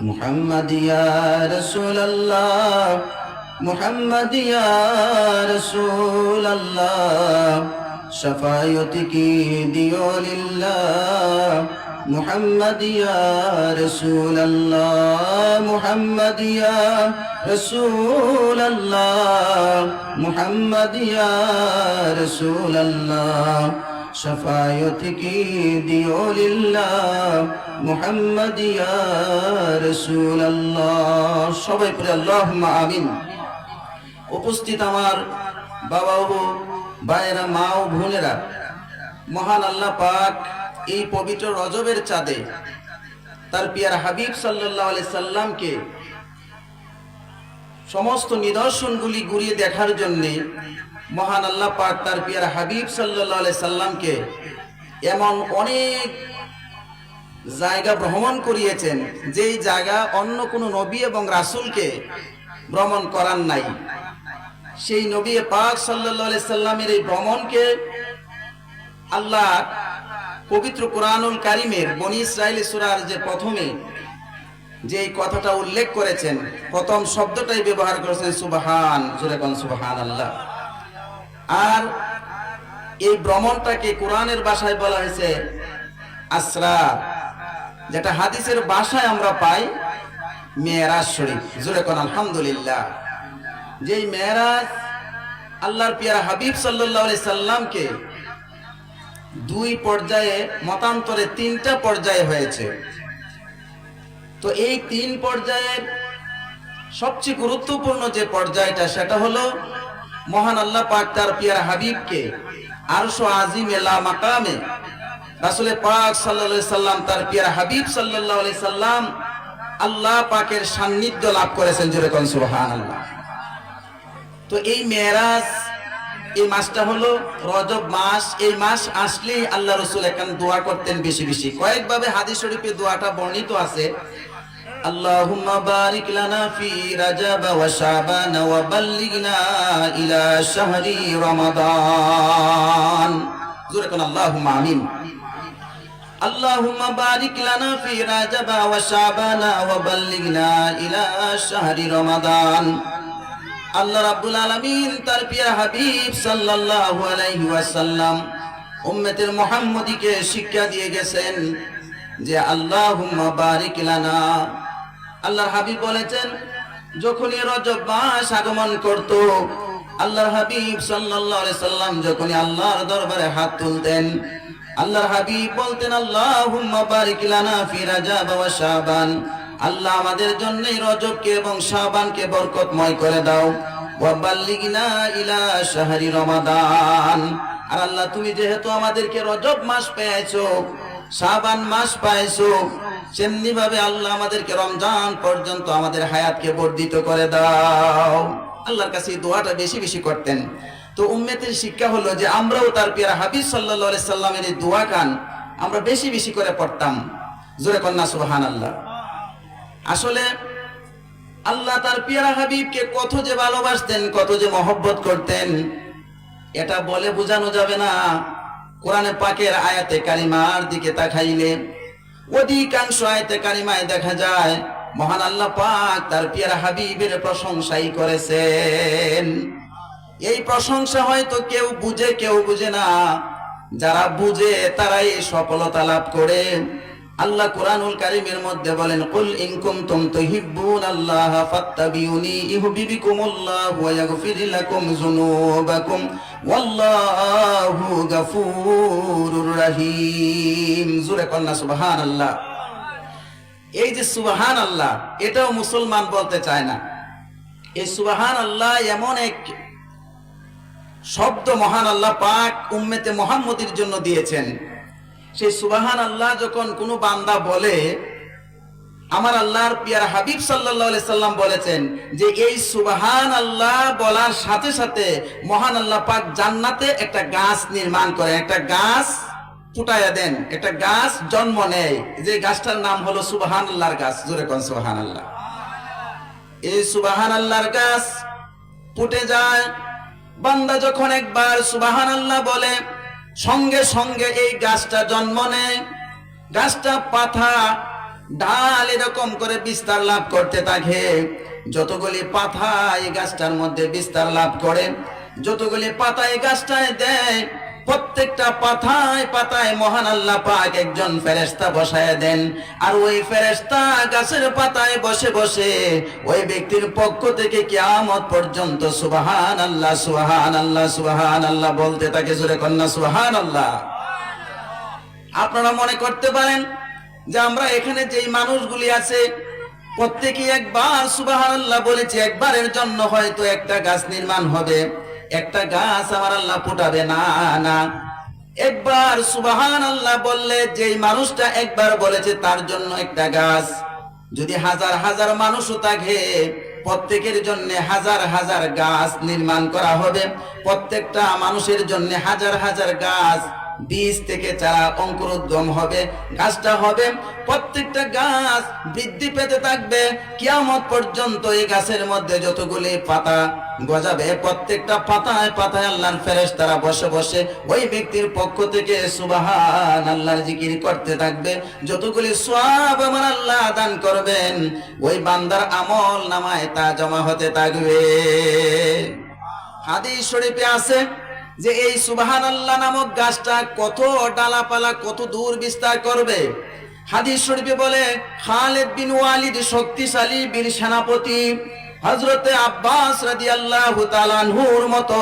محمد يا رسول الله محمد يا رسول الله شفاعتك ديو لله محمد يا رسول الله محمد يا رسول الله محمد يا رسول الله شفاعتك ديو لله محمد يا رسول الله সবাই পড়ে আল্লাহুম্মা আমিন উপস্থিত আমার বাবা ও ভাইয়েরা মা ও বোনেরা মহান আল্লাহ পাক এই পবিত্র রজবের চাঁদে তার পিয়ার হাবিব সাল্লাল্লাহু আলাইহি সাল্লামকে সমস্ত নিদর্শনগুলি ঘুরিয়ে দেখার জন্যে মহান আল্লাহ পাক তার পিয়ার হাবিব আলাইহি সাল্লামকে এমন অনেক জায়গা ভ্রমণ করিয়েছেন, যেই জায়গা অন্য কোনো নবী এবং রাসূলকে ভ্রমণ করার নাই। সেই নবী পাক আলাইহি সাল্লামের এই ভ্রমণকে আল্লাহ পবিত্র কোরআনুল কারিমের বনি ইসরায়েল সুরার যে প্রথমে যে কথাটা উল্লেখ করেছেন, প্রথম শব্দটাই ব্যবহার করেছেন সুবহান, জোরে কোন সুবহান আল্লাহ আর এই ভ্রমণটাকে কোরআনের ভাষায় বলা হয়েছে আসরা, যেটা হাদিসের ভাষায় আমরা পাই মেয়েরাজ শরীফ। জোরে কোন আলহামদুলিল্লাহ। যেই মেয়েরাজ আল্লাহর পিয়ারা হাবিব আলাইহি সাল্লামকে দুই পর্যায়ে, মতান্তরে তিনটা পর্যায়ে হয়েছে। তো এই তিন পর্যায়ের সবচেয়ে গুরুত্বপূর্ণ যে পর্যায়টা, সেটা হলো মহান আল্লাহ পাক তার পিয়ার হাবিবকে, আরশো আজিম এলা মাকামে, রাসূলে পাক সাল্লাল্লাহু আলাইহি সাল্লাম তার পিয়ার হাবিব আলাইহি সাল্লাম আল্লাহ পাকের সান্নিধ্য লাভ করেছেন যেরকম সুবহানাল্লাহ। তো এই মেরাজ এই মাসটা হলো রজব মাস, এই মাস আসলেই আল্লাহ রসুল এখানে দোয়া করতেন বেশি বেশি। কয়েকভাবে হাদিস শরীফে দোয়াটা বর্ণিত আছে। اللهم بارك لنا في رجب وشعبان وبلغنا إلى شهر رمضان زورة اللهم آمين اللهم بارك لنا في رجب وشعبان وبلغنا إلى شهر رمضان আল্লাহ রাব্বুল আলামিন তার প্রিয় হাবিব সাল্লাল্লাহু আলাইহি ওয়াসাল্লাম উম্মতের মুহাম্মদীকে শিক্ষা দিয়ে গেছেন যে আল্লাহুম্মা বারিক লানা আল্লাহর হাবিব বলেছেন, যখনই রজব মাস আগমন করত, আল্লাহর হাবিব সাল্লাল্লাহু আলাইহি সাল্লাম যখনই আল্লাহর দরবারে হাত তুলতেন, আল্লাহর হাবিব বলতেন, আল্লাহুম্মা বারিক লানা ফি রাজাব ওয়া শাবান। আল্লাহ আমাদের জন্য রজবকে এবং শাবানকে বরকতময় করে দাও। ওয়াবাল্লিগনা ইলা শাহরি রমাদান। আর আল্লাহ, তুমি যেহেতু আমাদেরকে রজব মাস পেয়েছ শাবান মাস পাইছো সেমনি ভাবে আল্লাহ আমাদেরকে রমজান পর্যন্ত আমাদের হায়াতকে বর্ধিত করে দাও। আল্লাহর কাছে দোয়াটা বেশি বেশি করতেন। তো উম্মেতের শিক্ষা হলো যে আমরাও তার পিয়ারা সাল্লাল্লাহু আলাইহি সাল্লামের এই দোয়া কান আমরা বেশি বেশি করে পড়তাম। জোরে কন্যা সুবহানাল্লাহ। আসলে আল্লাহ তার পিয়ারা হাবিবকে কত যে ভালোবাসতেন, কত যে মহব্বত করতেন, এটা বলে বোঝানো যাবে না। কোরআনে পাকের আয়াতে কারিমার দিকে তাকাইলে অধিকাংশ আয়তে কারিমায় দেখা যায়, মহান আল্লাহ পাক তার পিয়ার হাবিবের প্রশংসাই করেছেন। এই প্রশংসা হয়তো কেউ বুঝে কেউ বুঝে না। যারা বুঝে তারাই সফলতা লাভ করে। আল্লাহ কোরআনুল কারিমের মধ্যে বলেন, কুল ইন কুনতুম তুহিব্বুন আল্লাহ ফাত্তাবিউনি ইউহিব্বুকুমুল্লাহ ওয়া ইয়াগফির লাকুম যুনুবাকুম ওয়াল্লাহু গাফুরুর রহিম। জোরে কন্না সুবহানাল্লাহ। এই যে সুবহান আল্লাহ এটাও মুসলমান বলতে চায় না। এই সুবহান আল্লাহ এমন এক শব্দ মহান আল্লাহ পাক উম্মেতে মোহাম্মদের জন্য দিয়েছেন। সেই সুবাহান আল্লাহ যখন কোনো বান্দা বলে, আমার আল্লাহর পিয়ার হাবিব সাল্লাম বলেছেন যে এই সুবাহান আল্লাহ বলার সাথে সাথে মহান আল্লাহ পাক জান্নাতে একটা গাছ নির্মাণ করে একটা গাছ ফুটাইয়া দেন, একটা গাছ জন্ম নেয়। যে গাছটার নাম হলো সুবাহান আল্লাহর গাছ, জোরে কোন সুবাহান আল্লাহ এই সুবাহান আল্লাহর গাছ ফুটে যায়, বান্দা যখন একবার সুবাহান আল্লাহ বলে সঙ্গে সঙ্গে এই গাছটা জন্ম নেয়। গাছটা পাতা, ডাল এরকম করে বিস্তার লাভ করতে থাকে। যতগুলি পাতা এই গাছটার মধ্যে বিস্তার লাভ করে, যতগুলি পাতা এই গাছটায় দেয় প্রত্যেকটা পাতায় পাতায় মহান আল্লাহ পাক একজন ফেরেস্তা বসায় দেন। আর ওই ফেরেস্তা গাছের পাতায় বসে বসে ওই ব্যক্তির পক্ষ থেকে কিয়ামত পর্যন্ত সুবাহান আল্লাহ সুবাহান আল্লাহ সুবাহান আল্লাহ বলতে থাকে জোরে কন্যা সুবাহান আল্লাহ আপনারা মনে করতে পারেন যে আমরা এখানে যেই মানুষগুলি আছে প্রত্যেকে একবার সুবাহান আল্লাহ বলেছি, একবারের জন্য হয়তো একটা গাছ নির্মাণ হবে। একটা গাছ আমার আল্লাহ ফুটাবে, না না। একবার সুবাহান আল্লাহ বললে যে মানুষটা একবার বলেছে তার জন্য একটা গাছ। যদি হাজার হাজার মানুষও থাকে প্রত্যেকের জন্য হাজার হাজার গাছ নির্মাণ করা হবে। প্রত্যেকটা মানুষের জন্য হাজার হাজার গাছ বীজ থেকে চারা অঙ্কুরোদ্গম হবে, গাছটা হবে, প্রত্যেকটা গাছ বৃদ্ধি পেতে থাকবে। কিয়ামত পর্যন্ত এই গাছের মধ্যে যতগুলি পাতা গজাবে, প্রত্যেকটা পাতায় পাতায় আল্লাহর ফেরেশ তারা বসে বসে ওই ব্যক্তির পক্ষ থেকে সুবাহান আল্লাহর জিকির করতে থাকবে। যতগুলি সওয়াব আমার আল্লাহ দান করবেন, ওই বান্দার আমল নামায় তা জমা হতে থাকবে। হাদিস শরীফে আছে যে এই সুবাহান আল্লাহ নামক গাছটা কত ডালাপালা, কত দূর বিস্তার করবে? হাদিস শরীফে বলে, খালেদ বিন ওয়ালিদ শক্তিশালী বীর সেনাপতি হজরতে আব্বাস রাজি আল্লাহ তালানহুর মতো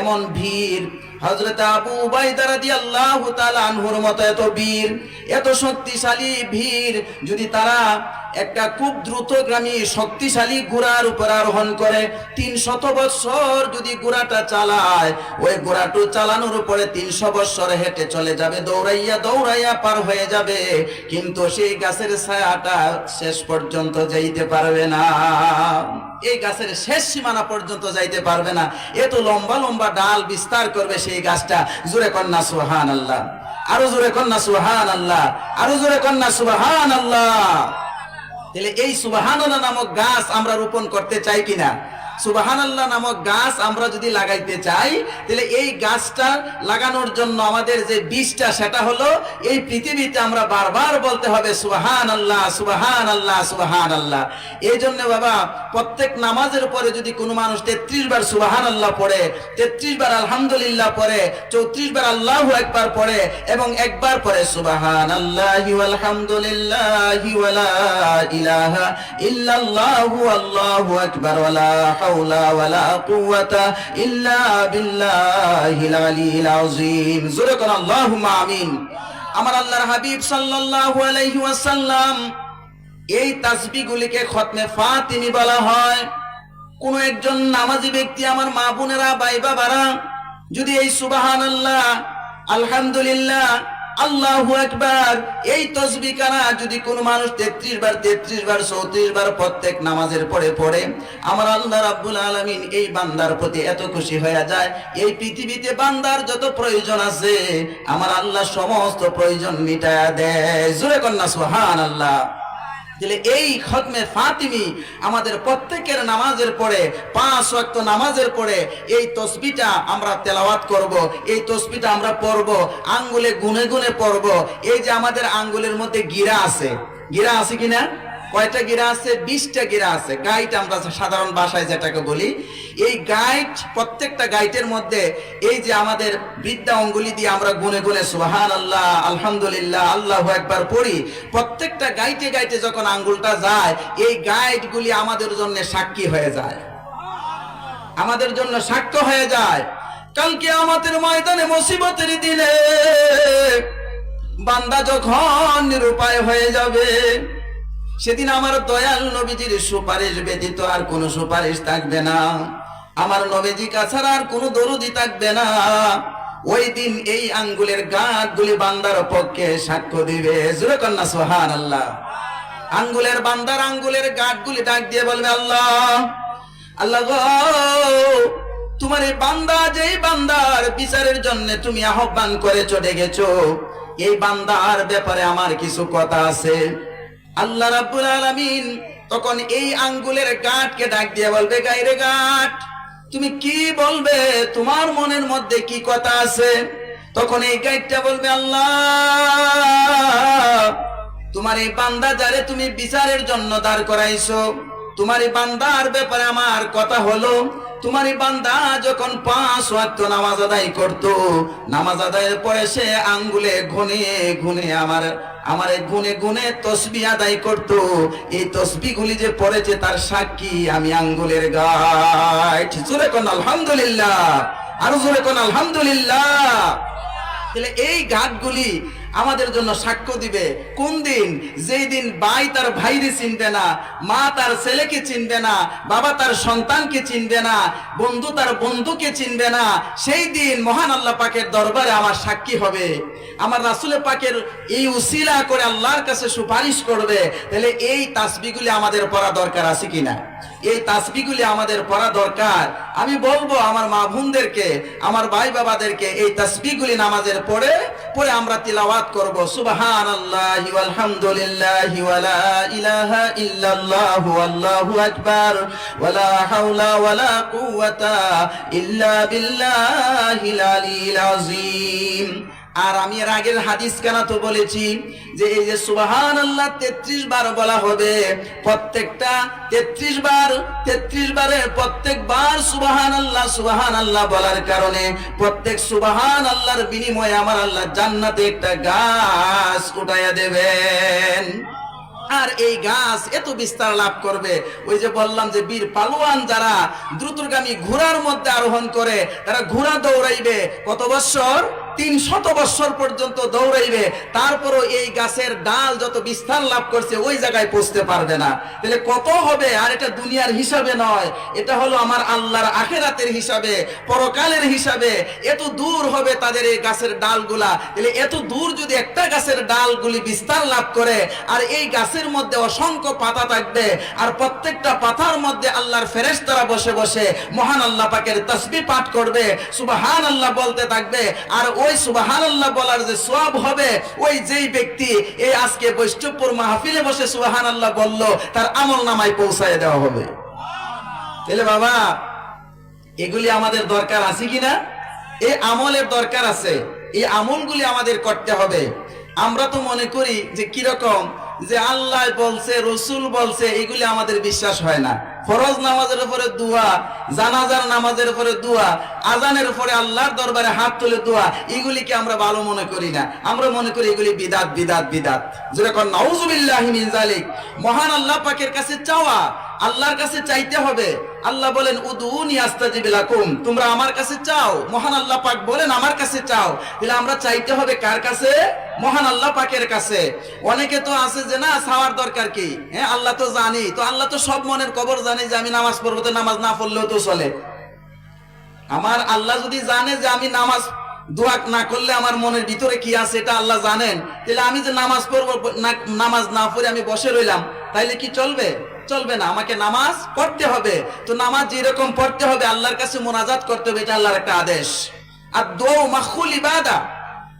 এমন ভিড় হজরত আবু উবাইদা রাদিয়াল্লাহু তাআলা আনহুর মতো এত বীর, এত শক্তিশালী ভিড় যদি তারা একটা খুব দ্রুতগামী, শক্তিশালী ঘোড়ার উপর আরোহণ করে তিন শত বৎসর যদি ঘোড়াটা চালায়, ওই ঘোড়াটু চালানোর উপরে তিনশো বৎসর হেঁটে চলে যাবে, দৌড়াইয়া দৌড়াইয়া পার হয়ে যাবে, কিন্তু সেই গাছের ছায়াটা শেষ পর্যন্ত যাইতে পারবে না। এই গাছের শেষ সীমানা পর্যন্ত যাইতে পারবে না। এত লম্বা লম্বা ডাল বিস্তার করবে সেই গাছটা, জোরে কন্যা সুহান আল্লাহ আরও জোরে কন্যা সুহান আল্লাহ আরও জোরে কন্যা সুবাহান আল্লাহ তাহলে এই সুবাহানাল্লাহ নামক গাছ আমরা রোপণ করতে চাই কিনা? সুবাহানাল্লাহ নামক গাছ আমরা যদি লাগাইতে চাই, তাহলে এই গাছটা লাগানোর জন্য আমাদের যে বীজটা, সেটা হলো এই পৃথিবীতে আমরা বারবার বলতে হবে সুবাহান আল্লাহ সুবাহান আল্লাহ সুবাহান আল্লাহ এই জন্য বাবা, প্রত্যেক নামাজের পরে যদি কোনো মানুষ তেত্রিশ বার সুবাহান আল্লাহ পড়ে, তেত্রিশ বার আলহামদুলিল্লাহ পড়ে, চৌত্রিশ বার আল্লাহ একবার পড়ে, এবং একবার পরে সুবাহান আল্লাহ আলহামদুলিল্লাহ ইলাহা ইল্লাল্লাহু আল্লাহু আকবার ওয়ালা হাওলা ওয়ালা কুওয়াতা ইল্লা বিল্লাহিল আলিয়্যিল আযীম। জোরে কোন, আল্লাহুম্মা আমিন। আমার আল্লাহর হাবিব সাল্লাল্লাহু আলাইহি ওয়াসাল্লাম এই তাসবিহগুলিকে খতমে ফাতিমি বলা হয়। কোন একজন নামাজি ব্যক্তি আমার মা বোনেরা ভাই বাবারা যদি এই সুবহানাল্লাহ, আলহামদুলিল্লাহ আল্লাহু একবার এই তসবি কানা যদি কোন মানুষ তেত্রিশ বার তেত্রিশ বার, চৌত্রিশ বার প্রত্যেক নামাজের পরে পড়ে, আমার আল্লাহ রাব্বুল আলমিন এই বান্দার প্রতি এত খুশি হয়ে যায়। এই পৃথিবীতে বান্দার যত প্রয়োজন আছে, আমার আল্লাহ সমস্ত প্রয়োজন মিটায় দেয়। জোরে কন্যা সোহান আল্লাহ তাহলে এই খতমে ফাতিমি আমাদের প্রত্যেকের নামাজের পরে, পাঁচ ওয়াক্ত নামাজের পরে এই তসবিটা আমরা তেলাওয়াত করব, এই তসবিটা আমরা পড়ব, আঙ্গুলে গুনে গুনে পড়ব। এই যে আমাদের আঙ্গুলের মধ্যে গিরা আছে গিরা আছে কিনা? কয়টা গিরা আছে? বিশটা গিরা আছে। গাইড আমরা সাধারণ ভাষায় যেটাকে বলি। এই গাইড প্রত্যেকটা গাইডের মধ্যে এই যে আমাদের বৃদ্ধা অঙ্গুলি দিয়ে আমরা গুনে গুনে সুহান আল্লাহ আলহামদুলিল্লাহ, আল্লাহ একবার পড়ি, প্রত্যেকটা গাইটে গাইটে যখন আঙ্গুলটা যায়, এই গাইডগুলি আমাদের জন্য সাক্ষী হয়ে যায়। আমাদের জন্য সাক্ষ্য হয়ে যায়। কালকে আমাদের ময়দানে মুসিবতের দিনে বান্দা যখন নিরুপায় হয়ে যাবে সেদিন আমার দয়াল নবীজির সুপারিশ ব্যতীত আর কোনো সুপারিশ থাকবে না। আমার নবীজি কাছাড়া আর কোনো দরদি থাকবে না। ওই দিন এই আঙ্গুলের গাঁটগুলি বান্দার পক্ষে সাক্ষ্য দিবে। কন্যা সোহান আল্লাহ আঙ্গুলের বান্দার আঙ্গুলের গাঁটগুলি ডাক দিয়ে বলবে, আল্লাহ আল্লাহ তোমার এই বান্দা, যেই বান্দার বিচারের জন্য তুমি আহ্বান করে চলে গেছো এই বান্দার ব্যাপারে আমার কিছু কথা আছে। আল্লাহ রাব্বুল আলামিন তখন এই আঙ্গুলের গাঁটকে ডাক দিয়ে বলবে গাইরে গাঁট, তুমি কি বলবে? তোমার মনের মধ্যে কি কথা আছে? তখন এই গাইডটা বলবে, আল্লাহ, তোমার এই বান্দা যারে তুমি বিচারের জন্য দাঁড় করাইছো, তোমার এই বান্দার ব্যাপারে আমার কথা হলো তোমার বান্দা যখন পাঁচ ওয়াক্ত নামাজ আদায় করত, নামাজ আদায়ের পরে সে আঙ্গুলে ঘুনে ঘুনে আমার আমার গুনে গুনে তসবি আদায় করত। এই তসবি গুলি যে পড়েছে তার সাক্ষী আমি আঙ্গুলের গাছ জোরে কোন আলহামদুলিল্লাহ? আরও জোরে কোন আলহামদুলিল্লাহ? তাহলে এই ঘাটগুলি আমাদের জন্য সাক্ষ্য দিবে। কোন দিন? যেই দিন ভাই তার ভাইরে চিনবে না, মা তার ছেলেকে চিনবে না, বাবা তার সন্তানকে চিনবে না, বন্ধু তার বন্ধুকে চিনবে না, সেই দিন মহান আল্লাহ পাকের দরবারে আমার সাক্ষী হবে। আমার রাসুলের পাকের এই উসিলা করে আল্লাহর কাছে সুপারিশ করবে, তাহলে এই তাসবিগুলি আমাদের পড়া দরকার আছে কিনা? এই তাসবিগুলি আমাদের পড়া দরকার। আমি বলব আমার মা বোনদেরকে, আমার ভাই বাবাদেরকে, এই তাসবিগুলি নামাজের পড়ে পরে আমরা তিলাওয়াত করব। সুবহান আল্লাহি আলহামদুলিল্লাহি ওয়ালা ইলাহা ইল্লাল্লাহু আল্লাহু আকবার। ওয়ালা হাওলা ওয়ালা কুওয়াতা ইল্লা বিল্লাহিল আলিয়্যিল আযীম। আর আমি এর আগের হাদিস কেন তো বলেছি যে এই যে সুবাহান আল্লাহ তেত্রিশ বার বলা হবে, প্রত্যেকটা তেত্রিশ বার, তেত্রিশ বারের প্রত্যেকবার সুবাহান আল্লাহ সুবাহান আল্লাহ বলার কারণে প্রত্যেক সুবাহান আল্লাহর বিনিময়ে আমার আল্লাহ জান্নাতে একটা গাছ উঠাইয়া দেবেন। আর এই গাছ এত বিস্তার লাভ করবে, ওই যে বললাম যে বীর পালোয়ান যারা দ্রুতগামী ঘোড়ার মধ্যে আরোহণ করে, তারা ঘোড়া দৌড়াইবে, কত বছর? তিন শত বছর পর্যন্ত দৌড়াইবে, তারপরও এই গাছের ডাল যত বিস্তার লাভ করছে, ওই জায়গায় পৌঁছতে পারবে না। তাহলে কত হবে? আর এটা দুনিয়ার হিসাবে নয়, এটা হলো আমার আল্লাহর আখেরাতের হিসাবে, পরকালের হিসাবে। এত দূর হবে তাদের এই গাছের ডালগুলা। তাহলে এত দূর যদি একটা গাছের ডালগুলি বিস্তার লাভ করে, আর এই গাছের মধ্যে অসংখ্য পাতা থাকবে, আর প্রত্যেকটা পাতার মধ্যে আল্লাহর ফেরেশতারা বসে বসে মহান আল্লাহ পাকের তসবি পাঠ করবে সুবাহান আল্লাহ বলতে থাকবে, আর ওই সুবাহ বলার যে সব হবে, ওই যেই ব্যক্তি এই আজকে বৈষ্ণবপুর মাহফিলে বসে সুবাহান আল্লাহ বলল, তার আমল নামায় পৌঁছায় দেওয়া হবে। তাহলে বাবা, এগুলি আমাদের দরকার আছে কিনা? এই আমলের দরকার আছে, এই আমলগুলি আমাদের করতে হবে। আমরা তো মনে করি যে কীরকম যে আল্লাহ বলছে, রসুল বলছে, এগুলি আমাদের বিশ্বাস হয় না। ফরজ নামাজের উপরে দোয়া, জানাজার নামাজের উপরে দোয়া, আজানের উপরে আল্লাহর দরবারে হাত তুলে দোয়া, এগুলিকে আমরা ভালো মনে করি না। আমরা মনে করি এগুলি বিদাত বিদাত বিদাত। যেরকম নওজুবিল্লাহ জালিক মহান আল্লাহ পাকের কাছে চাওয়া আল্লাহর কাছে চাইতে হবে। আল্লাহ বলেন, উদুনি আস্তাজিব লাকুম। তোমরা আমার কাছে চাও? মহান আল্লাহ পাক বলেন, আমার কাছে চাও। তাহলে আমরা চাইতে হবে কার কাছে? মহান আল্লাহ পাকের কাছে। অনেকে তো আছে যে, না চাওয়ার দরকার কি? হ্যাঁ আল্লাহ তো জানি। তো আল্লাহ তো সব মনের কবর জানে যে, আমি নামাজ পড়ব। তো নামাজ না পড়লেও তো চলে। আমার আল্লাহ যদি জানে যে, আমি নামাজ দোয়া না করলে আমার মনের ভিতরে কি আছে, এটা আল্লাহ জানেন। তাহলে আমি যে নামাজ পড়ব নামাজ না পড়ে আমি বসে রইলাম, তাইলে কি চলবে? চলবে না, আমাকে নামাজ পড়তে হবে। তো নামাজ যেরকম পড়তে হবে, আল্লাহর কাছে মোনাজাত করতে হবে, এটা আল্লাহর একটা আদেশ। আর দোয়া মাখুল ইবাদা,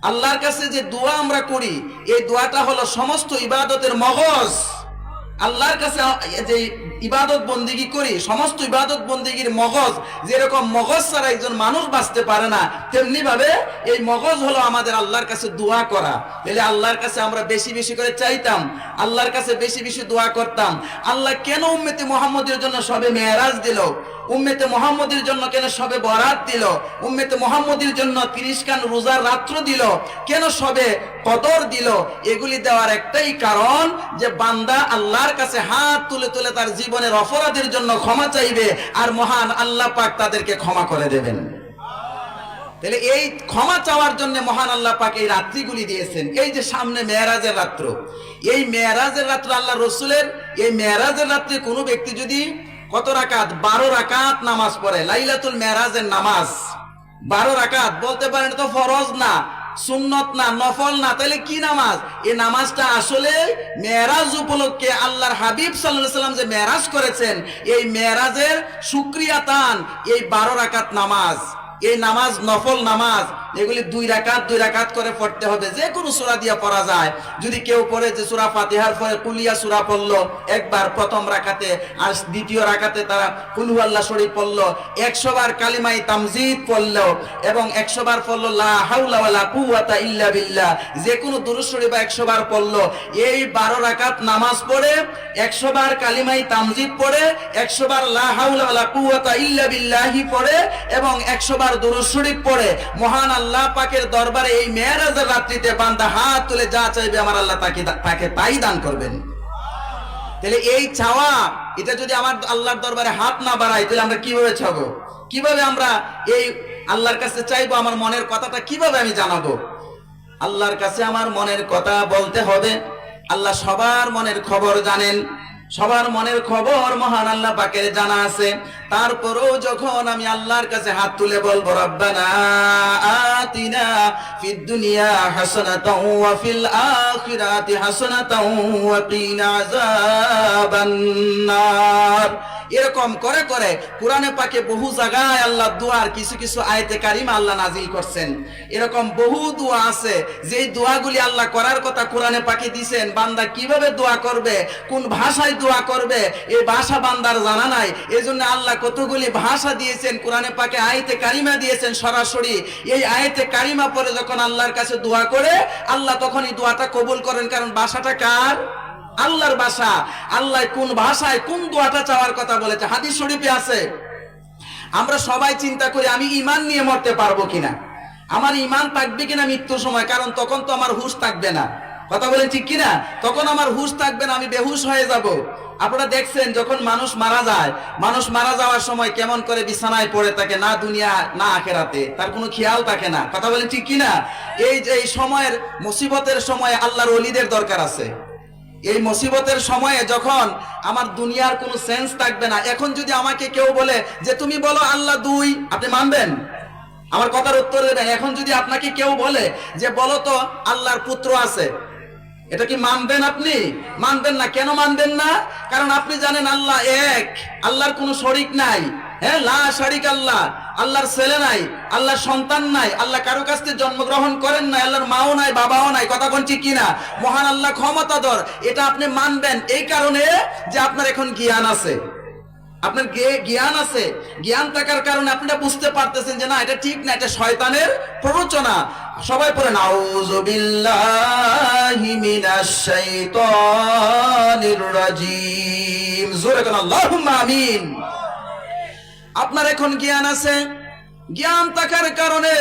আল্লাহর কাছে যে দোয়া আমরা করি, এই দোয়াটা হলো সমস্ত ইবাদতের মগজ। আল্লাহর কাছে যে ইবাদত বন্দিগি করি, সমস্ত ইবাদত বন্দিগির মগজ, যেরকম মগজ ছাড়া একজন মানুষ বাঁচতে পারে না তেমনি ভাবে এই মগজ হলো আমাদের আল্লাহর কাছে দোয়া করা। তাহলে আল্লাহর কাছে আমরা বেশি বেশি করে চাইতাম, আল্লাহর কাছে বেশি বেশি দোয়া করতাম। আল্লাহ কেন উম্মতে মোহাম্মদের জন্য সবে মেয়ারাজ দিল? উম্মেতে মোহাম্মদের জন্য কেন সবে বরাত দিল? উম্মেতে মোহাম্মদের জন্য তিরিশ কান রোজার রাত্র দিল? কেন সবে কদর দিল? এগুলি দেওয়ার একটাই কারণ যে বান্দা আল্লাহর কাছে হাত তুলে তুলে তার জীবনের অপরাধের জন্য ক্ষমা চাইবে আর মহান আল্লাহ পাক তাদেরকে ক্ষমা করে দেবেন। তাহলে এই ক্ষমা চাওয়ার জন্য মহান আল্লাহ পাক এই রাত্রিগুলি দিয়েছেন। এই যে সামনে মেয়ারাজের রাত্র, এই মেয়ারাজের রাত্র আল্লাহ রসুলের, এই মেয়ারাজের রাত্রে কোনো ব্যক্তি যদি কত রাকাত? বারো রাকাত নামাজ পড়ে, লাইলাতুল মেয়ারাজের নামাজ। বারো রাকাত, বলতে পারেন তো ফরজ না সুন্নত না, নফল না, তাহলে কি নামাজ? এই নামাজটা আসলে মেয়ারাজ উপলক্ষে আল্লাহর হাবিব সাল্লাহ সাল্লাম যে মেয়ারাজ করেছেন, এই মেয়ারাজের সুক্রিয়া তান, এই বারো রাকাত নামাজ, এই নামাজ নফল নামাজ এগুলি দুই রাকাত দুই রাকাত করে পড়তে হবে। যে কোনো সূরা দিয়ে পড়া যায়। যদি কেউ পড়ে যে সূরা ফাতিহার পরে কুলিয়া সূরা পড়ল, একবার প্রথম রাকাতে আর দ্বিতীয় রাকাতে তারা কুলহু আল্লাহ শরীফ পড়ল, একশো বার কালিমাই তামজিদ পড়ল এবং একশো বার পড়ল, লা হাওলা ওয়ালা কুওয়াতা ইল্লা বিল্লাহ। যে কোনো দুরূদ শরীফ একশো বার পড়ল। এই বারো রাকাত নামাজ পড়ে, একশো বার কালিমাই তামজিদ পড়ে, একশো বার লা হাওলা ওয়ালা কুওয়াতা ইল্লা বিল্লাহি পড়ে এবং একশো বার দুরূদ শরীফ পড়ে। মহান আল্লাহ পাকের দরবারে এই মেয়েরাজের রাত্রিতে বান্দা হাত তুলে যা চাইবে আমার আল্লাহ তাকে তাকে তাই দান করবেন। তাহলে এই চাওয়া এটা যদি আমার আল্লাহর দরবারে হাত না বাড়াই তাহলে আমরা কীভাবে চাবো কীভাবে আমরা এই আল্লাহর কাছে চাইব? আমার মনের কথাটা কীভাবে আমি জানাব? আল্লাহর কাছে আমার মনের কথা বলতে হবে। আল্লাহ সবার মনের খবর জানেন। সবার মনের খবর মহান আল্লাহ পাকের জানা আছে। তারপরেও যখন আমি আল্লাহর কাছে হাত তুলে বলব এরকম করে করে কোরআনে পাকে বহু জায়গায় আল্লাহ দুয়ার কিছু কিছু আয়তে কারিমা আল্লাহ নাজিল করছেন। এরকম বহু দোয়া আছে যে দোয়াগুলি আল্লাহ করার কথা কোরআনে পাকে দিছেন, বান্দা কীভাবে দোয়া করবে, কোন ভাষায় দোয়া করবে। এই ভাষা বান্দার জানা নাই। এই জন্য আল্লাহ কতগুলি ভাষা দিয়েছেন, কোরআনে পাকে আয়তে কারিমা দিয়েছেন সরাসরি। এই আয়তে কারিমা পরে যখন আল্লাহর কাছে দোয়া করে, আল্লাহ তখন এই দোয়াটা কবুল করেন। কারণ ভাষাটা কার? আল্লাহর ভাষা। আল্লাহ কোন ভাষায় কোন দোয়াটা চাওয়ার কথা বলেছে। হাদিস শরীফে আছে। আমরা সবাই চিন্তা করি, আমি ইমান নিয়ে মরতে পারব কিনা? আমার ইমান থাকবে কিনা মৃত্যুর সময়? কারণ তখন তো আমার হুশ থাকবে না। কথা বলেন ঠিক কিনা? তখন আমার হুশ থাকবে না, আমি বেহুশ হয়ে যাব। আপনারা দেখছেন যখন মানুষ মারা যায়, মানুষ মারা যাওয়ার সময় কেমন করে বিছানায় পড়ে থাকে, না দুনিয়া, না আখেরাতে। তার কোনো খেয়াল থাকে না। কথা বলেন ঠিক কিনা? এই যে, এই সময়ের মুসিবতের সময় আল্লাহর অলিদের দরকার আছে। এই মুসিবতের সময়ে যখন আমার দুনিয়ার কোনো সেন্স থাকবে না, এখন যদি আমাকে কেউ বলে যে, তুমি বলো আল্লাহ দুই আপনি মানবেন? আমার কথার উত্তর দেবেন। এখন যদি আপনাকে কেউ বলে যে, বলো তো আল্লাহর পুত্র আছে এটা কি মানবেন আপনি? মানবেন না? কেন মানবেন না? কারণ আপনি জানেন আল্লাহ এক। আল্লাহর কোনো শরিক নাই। হ্যাঁ লা শরিক আল্লাহ। আল্লাহর ছেলে নাই, আল্লাহর সন্তান নাই, আল্লাহ কারও কাছ থেকে জন্মগ্রহণ করেন নাই, আল্লাহর মাও নাই, বাবাও নাই, কথা বলছি কিনা? মহান আল্লাহ ক্ষমতাধর। এটা আপনি মানবেন এই কারণে যে আপনার এখন জ্ঞান আছে। আপনার জ্ঞান আছে। জ্ঞান থাকার কারণে আপনারা বুঝতে পারতেছেন যে না, এটা ঠিক না, এটা শয়তানের প্ররোচনা। সবাই আল্লাহুম্মা আমিন। আপনার এখন জ্ঞান আছে। জ্ঞান থাকার কারণে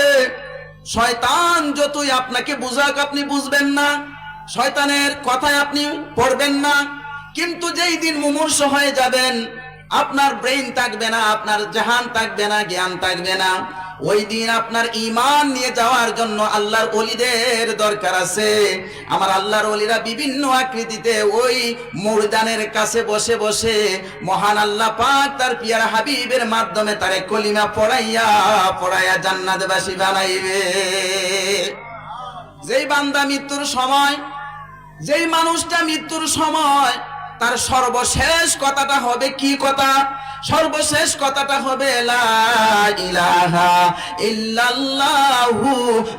শয়তান যতই আপনাকে বুঝাক, আপনি বুঝবেন না। শয়তানের কথায় আপনি পড়বেন না। কিন্তু যেই দিন মুমূর্ষ হয়ে যাবেন আপনার ব্রেইন থাকবে না, আপনার জাহান থাকবে না, জ্ঞান থাকবে না। ওই দিন আপনার ইমান নিয়ে যাওয়ার জন্য আল্লাহর অলিদের দরকার আছে। আমার আল্লাহর অলিরা বিভিন্ন আকৃতিতে ওই মুরদানের কাছে বসে বসে মহান আল্লাহ পাক তার পিয়ার হাবিবের মাধ্যমে তারে কলিমা পড়াইয়া পড়াইয়া জান্নাতবাসী বানাইবে। যেই বান্দা মৃত্যুর সময়, যেই মানুষটা মৃত্যুর সময় তার সর্বশেষ কথাটা হবে কি কথা? সর্বশেষ কথাটা হবে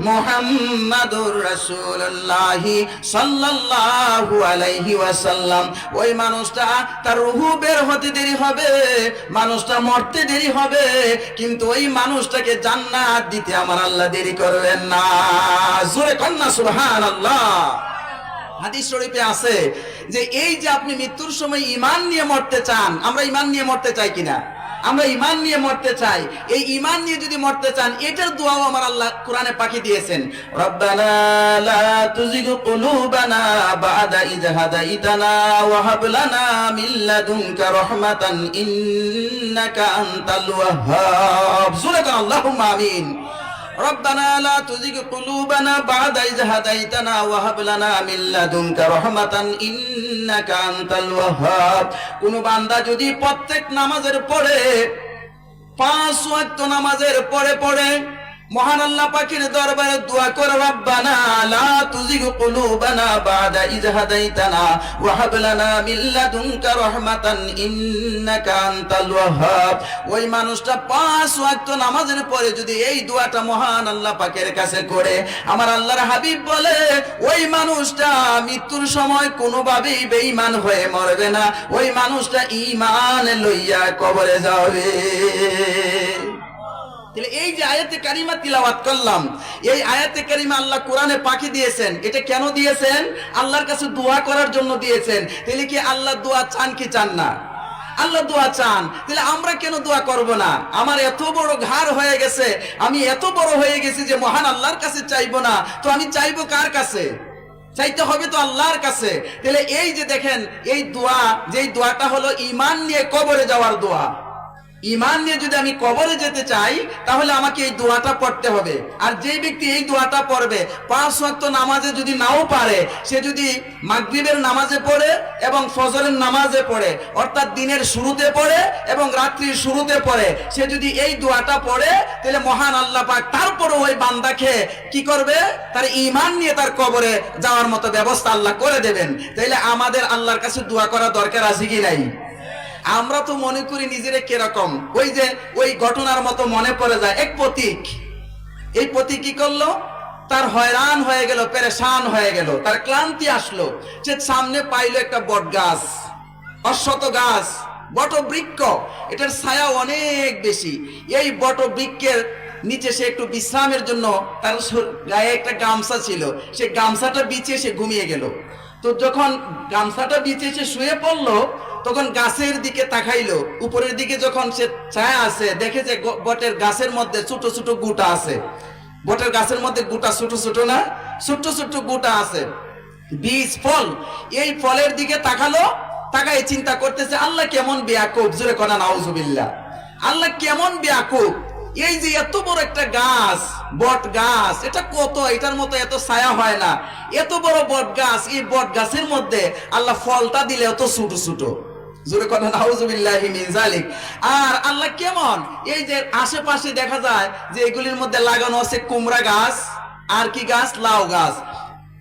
মুহাম্মাদুর রাসূলুল্লাহি সাল্লাল্লাহু আলাইহি ওয়াসাল্লাম। ওই মানুষটা তার রুহু বের হতে দেরি হবে, মানুষটা মরতে দেরি হবে, কিন্তু ওই মানুষটাকে জান্নাত দিতে আমার আল্লাহ দেরি করবেন না। জোরে কন্যা, সুবহানাল্লাহ। হাদিস শরীফে আছে যে এই যে আপনি মৃত্যুর সময় ইমান নিয়ে মরতে চান, আমরা ইমান নিয়ে মরতে চাই কিনা? আমরা ইমান নিয়ে মরতে চাই। এই ইমান নিয়ে যদি মরতে চান, এটার দোয়াও আমার আল্লাহ কোরআনে পাখি দিয়েছেন। রব্বানা মিন আমিন। ربنا لا تزغ قلوبنا بعد إذ هديتنا وهب لنا من لدنك رحمة إنك أنت الوهاب কোন বান্দা যদি প্রত্যেক নামাজের পরে পাঁচ ওয়াক্ত নামাজের পরে পরে মহান আল্লাহ পাকের দরবারে দোয়া করে, রব্বানা লা তুজিগ কুলুবানা বাদা ইয হাদাইতানা ওয়া হাব লানা মিন লাদুনকা রাহমাতান ইন্নাকা আনতাল ওয়াহ্হাব ওই মানুষটা পাঁচ ওয়াক্ত নামাজের পরে যদি এই দোয়াটা মহান আল্লাহ পাকের কাছে করে, আমার আল্লাহর হাবিব বলে, ওই মানুষটা মৃত্যুর সময় কোনোভাবেই বেঈমান হয়ে মরবে না। ওই মানুষটা ঈমান লইয়া কবরে যাবে। তাহলে এই যে আয়াতে কারিমা তিলাওয়াত করলাম, এই আয়াতে কারিমা আল্লাহ কোরআনে পাখি দিয়েছেন। এটা কেন দিয়েছেন? আল্লাহর কাছে দোয়া করার জন্য দিয়েছেন। তাহলে কি আল্লাহ দোয়া চান কি চান না? আল্লাহ দোয়া চান। তাহলে আমরা কেন দোয়া করব না? আমার এত বড় ঘাড় হয়ে গেছে, আমি এত বড় হয়ে গেছি যে মহান আল্লাহর কাছে চাইব না। তো আমি চাইব কার কাছে? চাইতে হবে তো আল্লাহর কাছে। তাহলে এই যে দেখেন, এই দোয়া, যেই দোয়াটা হলো ইমান নিয়ে কবরে যাওয়ার দোয়া। ইমান নিয়ে যদি আমি কবরে যেতে চাই, তাহলে আমাকে এই দোয়াটা পড়তে হবে। আর যে ব্যক্তি এই দোয়াটা পড়বে, পাঁচ ওয়াক্ত নামাজে যদি নাও পারে, সে যদি মাগরিবের নামাজে পড়ে এবং ফজরের নামাজে পড়ে, অর্থাৎ দিনের শুরুতে পড়ে এবং রাত্রির শুরুতে পড়ে, সে যদি এই দোয়াটা পড়ে, তাহলে মহান আল্লাহ পাক তারপরে ওই বান্দাকে কি করবে? তার ইমান নিয়ে তার কবরে যাওয়ার মতো ব্যবস্থা আল্লাহ করে দেবেন। তাইলে আমাদের আল্লাহর কাছে দোয়া করা দরকার আছে কি নাই? আমরা তো মনে করি নিজেরা কীরকম। ওই যে, ওই ঘটনার মতো মনে পড়ে যায়। এক প্রতীক। এই প্রতীক কি করল? তার হয়রান হয়ে গেল, পেরেশান হয়ে গেল। তার ক্লান্তি আসলো। সে সামনে পাইলো একটা বট গাছ, অশ্বত গাছ বট বৃক্ষ এটার ছায়া অনেক বেশি। এই বট বৃক্ষের নিচে সে একটু বিশ্রামের জন্য তার গায়ে একটা গামছা ছিল। সে গামছাটা বিছিয়ে সে ঘুমিয়ে গেল। তো যখন গামছাটা বিছিয়ে সে শুয়ে পড়ল, তখন গাছের দিকে তাকাইলো। উপরের দিকে যখন সে ছায়া আছে, দেখে যে বটের গাছের মধ্যে ছোট ছোট গুটা আছে। বটের গাছের মধ্যে গুটা ছোট ছোট না, ছোট ছোট গুটা আছে। বীজ, ফল, এই ফলের দিকে তাকালো তাকাই চিন্তা করতেছে, আল্লাহ কেমন বেয়াকুব? জোরে কনা নাউজুবিল্লাহ। আল্লাহ কেমন বেয়াকুব? এই যে এত বড় একটা গাছ, বট গাছ, এটা কত? এটার মতো এত ছায়া হয় না। এত বড় বট গাছ, এই বট গাছের মধ্যে আল্লাহ ফলটা দিলে এত ছোট ছোট। জোরে কথা নাউজুবিল্লাহি মিন জালিক আর আল্লাহ কেমন? এই যে আশেপাশে দেখা যায় যে এগুলির মধ্যে লাগানো আছে কুমড়া গাছ, আর কি গাছ? লাউ গাছ।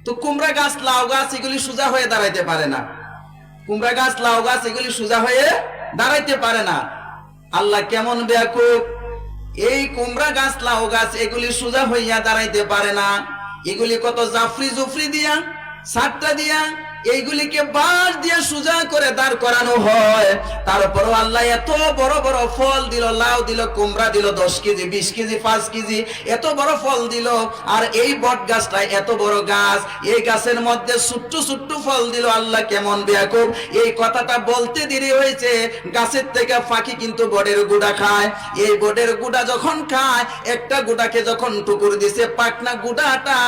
তো কুমড়া গাছ, লাউ গাছ এগুলি সোজা হয়ে দাঁড়াইতে পারে না। কুমড়া গাছ, লাউ গাছ এগুলি সোজা হয়ে দাঁড়াইতে পারে না। আল্লাহ কেমন বেয়াকুব? এই কুমড়া গাছ, লাউ গাছ, এগুলি সোজা হইয়া দাঁড়াইতে পারে না। এগুলি কত জাফরি জুফরি দিয়া, সাতটা দিয়া এইগুলিকে বাঁশ দিয়ে সোজা করে দাঁড় করানো হয়। তারপরও আল্লাহ এত বড় বড় ফল দিল, লাউ দিল, কুমড়া দিল, দশ কেজি, বিশ কেজি, পাঁচ কেজি, এত বড় ফল দিল। আর এই বট গাছটা এত বড় গাছ, এই গাছের মধ্যে ছোট্ট ছোট্ট ফল দিল আল্লাহ, কেমন বেয়াকুব। এই কথাটা বলতে দেরি হয়েছে, গাছের থেকে পাখি কিন্তু বডের গুড়া খায়। এই বডের গুড়া যখন খায়, একটা গুড়াকে যখন টুকুর দিছে, পাকনা গুড়াটা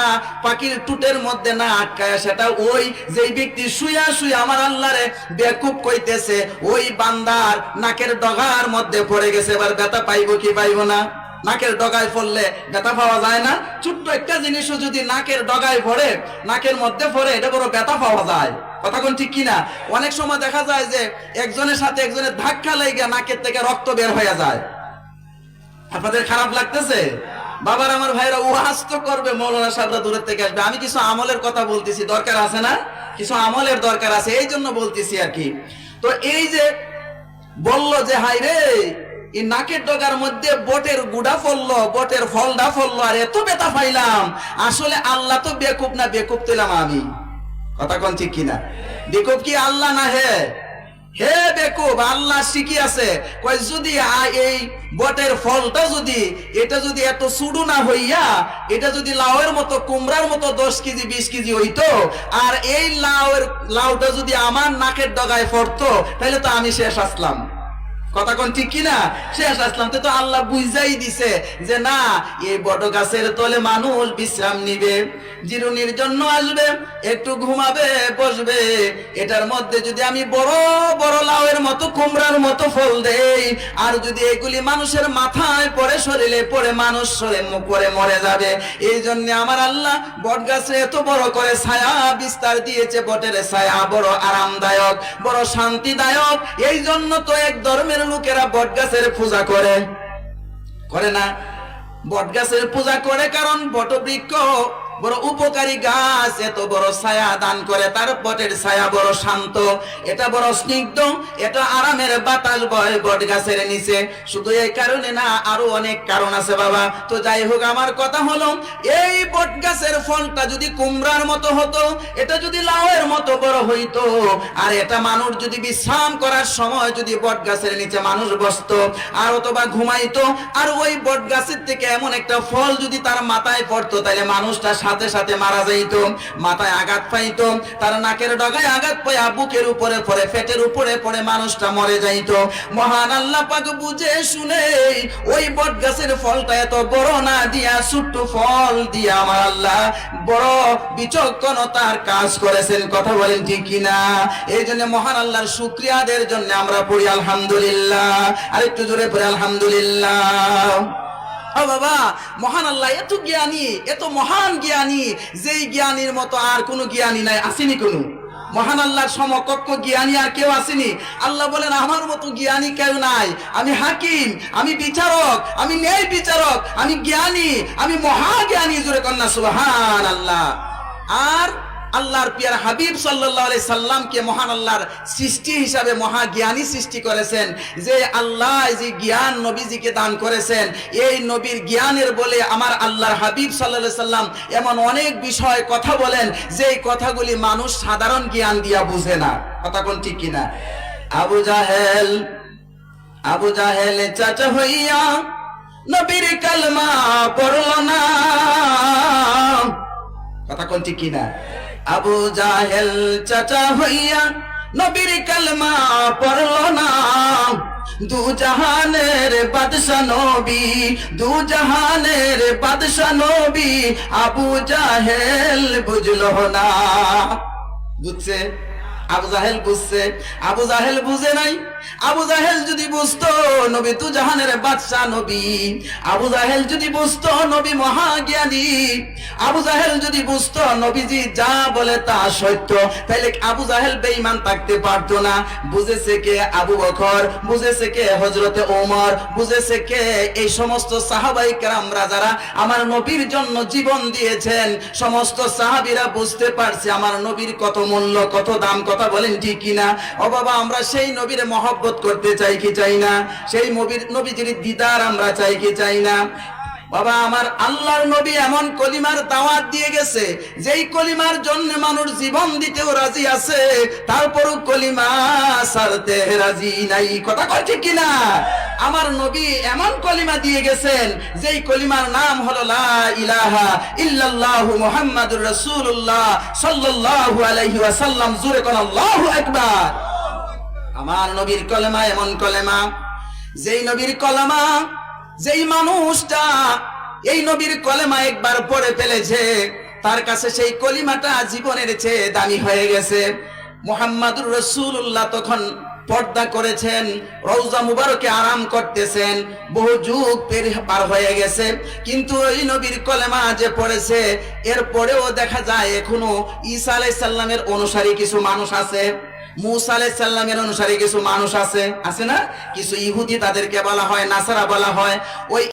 পাখির টুটের মধ্যে না আটকায়, সেটা ওই যেই ব্যক্তি শুয়া শুয়া আমার আল্লাহরে বেকুব কইতেছে, ওই বান্দার নাকের ডগার মধ্যে পড়ে গেছে, এবার ব্যথা পাইবো কি পাইবো না? নাকের ডগায় পড়লে ব্যথা পাওয়া যায় না? ছোট্ট একটা জিনিসও যদি নাকের ডগায় পড়ে, নাকের মধ্যে পড়ে, এটা বড় ব্যথা পাওয়া যায়। কথা ঠিক কিনা? অনেক সময় দেখা যায় যে একজনের সাথে একজনের ধাক্কা লেগে নাকের থেকে রক্ত বের হয়ে যায়। আপনাদের খারাপ লাগতেছে? বাবার আমার ভাইরা ওয়াজ তো করবে, মৌলানা সাহেবরা দূরের থেকে আসবে। আমি কিছু আমলের কথা বলতেছি, দরকার আছে না? কিছু আমলের দরকার আছে, এই জন্য বলতেছি আর কি। তো এই যে বলল যে হাই রে, এই নাকের ডগার মধ্যে বটের গুড়া ফললো, বটের ফলটা ফললো, আর এত বেতা পাইলাম। আসলে আল্লাহ তো বেকুব না, বেকুব পেলাম আমি। কথা কোন ঠিক কিনা? বেকুব কি আল্লাহ না হে? হে বেকুব, আল্লাহ শিখি আছে। কয়, যদি এই বটের ফলটা যদি, এটা যদি এত সুডু না হইয়া, এটা যদি লাউয়ের মতো, কুমড়ার মতো দশ কেজি, বিশ কেজি হইতো, আর এই লাউয়ের লাউটা যদি আমার নাকের ডগায় পড়তো তাহলে তো আমি শেষ আসলাম। কথা কোন ঠিক কিনা? শেষ আসলাম তো আল্লাহ বুঝাই দিছে যে না, এই বট গাছের তলে মানুষ বিশ্রাম নিবে, জিরুনির জন্য আসবে, একটু ঘুমাবে, বসবে। এটার মধ্যে যদি আমি বড় বড় লাউয়ের মতো, কুমড়ার মতো ফল দেই, আর যদি এগুলি মানুষের মাথায় পড়ে, শরীরে পড়ে, মানুষ সরে পরে মরে যাবে, এই জন্য আমার আল্লাহ বট গাছে এত বড় করে ছায়া বিস্তার দিয়েছে, বটের ছায়া বড় আরামদায়ক, বড় শান্তিদায়ক। এই জন্য তো এক ধর্মের লোকেরা বট গাছের পূজা করে। করে না বট গাছের পূজা করে কারণ বটবৃক্ষ বড় উপকারী গাছ, এত বড় ছায়া দান করে, তার বটের ছায়া বড় শান্ত। এটা বড় স্নিগ্ধ, এটা আরামের বাতাস বয় বট গাছের নিচে। শুধু এই কারণে না, আরও অনেক কারণ আছে বাবা। তো যাই হোক, আমার কথা হলো, এই বট গাছের ফলটা যদি কুমড়ার মতো হতো, এটা যদি লাউয়ের মতো বড় হইতো, আর এটা মানুষ যদি বিশ্রাম করার সময় যদি বট গাছের নিচে মানুষ বসতো, আর অথবা ঘুমাইতো, আর ওই বট গাছের থেকে এমন একটা ফল যদি তার মাথায় পড়তো তাহলে মানুষটা সাথে সাথে মারা যাইতো মাথায় আঘাত পাইতো তার নাকের ডগায় আঘাত পায় বুকের উপরে পড়ে, পেটের উপরে পড়ে মানুষটা মরে যাইতো মহান আল্লাহ পাক বুঝে শুনে, ওই বট গাছের ফলটা এত বড় না দিয়া, ছোট্ট ফল দিয়া আমার আল্লাহ বড় বিচক্ষণতার কাজ করেছেন। কথা বলেন ঠিক কিনা? এই জন্য মহান আল্লাহর শুক্রিয়াদের জন্য আমরা পড়ি আলহামদুলিল্লাহ। আরেকটু জোরে পড়ি আলহামদুলিল্লাহ। বাবা, মহান আল্লাহ, এত জ্ঞানী, এত মহান জ্ঞানী, যেই জ্ঞানীর মতো আর কোনো জ্ঞানী নাই, আসেনি কোনো। মহান আল্লাহর সমকক্ষ জ্ঞানী আর কেউ আসেনি। আল্লাহ বলেন, আমার মতো জ্ঞানী কেউ নাই। আমি হাকিম, আমি বিচারক, আমি ন্যায় বিচারক, আমি জ্ঞানী, আমি মহাজ্ঞানী, জোরে কন্যা সুবহান আল্লাহ আর আল্লাহর পিয়ার হাবিব সাল্লাল্লাহু আলাইহি সাল্লামকে মহান আল্লাহর সৃষ্টি হিসাবে মহাজ্ঞানী সৃষ্টি করেছেন। যে আল্লাহ যে জ্ঞান নবীজিকে দান করেছেন, এই নবীর জ্ঞানের বলে আমার আল্লাহর হাবিব আলাইহি সাল্লাম এমন অনেক বিষয় কথা বলেন যে কথাগুলি মানুষ সাধারণ জ্ঞান দিয়া বুঝে না। কথা কোন ঠিক কিনা? আবু জাহেল আবু জাহেল চাচা হইয়া নবীর কালমা পড়ল না। কথা কোন ঠিক কিনা? আবু জাহেল চাচা হইয়া নবীর কালমা পড়ল না। দু জাহানের বাদশা নবী, দু জাহানের বাদশা নবী আবু জাহেল বুঝল না। বুঝছে? আবু জাহেল বুঝছে? আবু জাহেল বুঝে নাই? আবু জাহেল যদি বুঝতো নবী তু জাহানের বাদশা নবী, আবু জাহেল যদি বুঝতো নবী মহাজ্ঞানী, আবু জাহেল যদি বুঝতো নবীজি যা বলে তা সত্য তাহলে আবু জাহেল বেঈমান থাকতে পারতো না। বুঝেছে কে আবু বকর? বুঝেছে কে হজরতে ওমর? বুঝেছে কে এই সমস্ত সাহাবাই কেরামরা যারা আমার নবীর জন্য জীবন দিয়েছেন? সমস্ত সাহাবীরা বুঝতে পারছে আমার নবীর কত মূল্য, কত দাম, কথা বলেন ঠিক কিনা? ও বাবা, আমরা সেই নবীর মহব্বত করতে চাই কি চাই না? সেই নবীর, নবীজির দিদার আমরা চাই কি চাই না? বাবা, আমার আল্লাহর নবী এমন কলিমার দাওয়াত দিয়ে গেছে, যেই কলিমার জন্য মানুষ জীবন দিতেও রাজি আছে, তারপরও কলিমা সারতে রাজি নাই। কথা কয় ঠিক কিনা আমার নবী এমন কলিমা দিয়ে গেছেন, যেই কলিমার নাম হলো লা ইলাহা ইল্লাল্লাহু মুহাম্মাদুর রাসূলুল্লাহ সাল্লাল্লাহু আলাইহি ওয়াসাল্লাম। জোরে কোন আল্লাহু আকবার। আমার নবীর কলেমা এমন কলেমা, যেই নবীর কলেমা, যেই মানুষটা এই নবীর কলেমা একবার পড়ে ফেলেছে, তার কাছে সেই কলিমাটা জীবনের চেয়ে দামি হয়ে গেছে। মোহাম্মদুর রসুল্লাহ তখন পর্দা করেছেন রৌজা মুবারকে আরাম করতেছেন, বহু যুগ পের হয়ে গেছে। কিন্তু ওই নবীর কলেমা যে পড়েছে, এরপরেও দেখা যায় এখনও ঈসা আলাইসাল্লামের অনুসারী কিছু মানুষ আছে। মুসা আলাইসাল্লামের অনুসারে কিছু মানুষ আছে? আছে না? কিছু ইহুদি তাদেরকে বলা হয়, নাসারা বলা হয়। ওই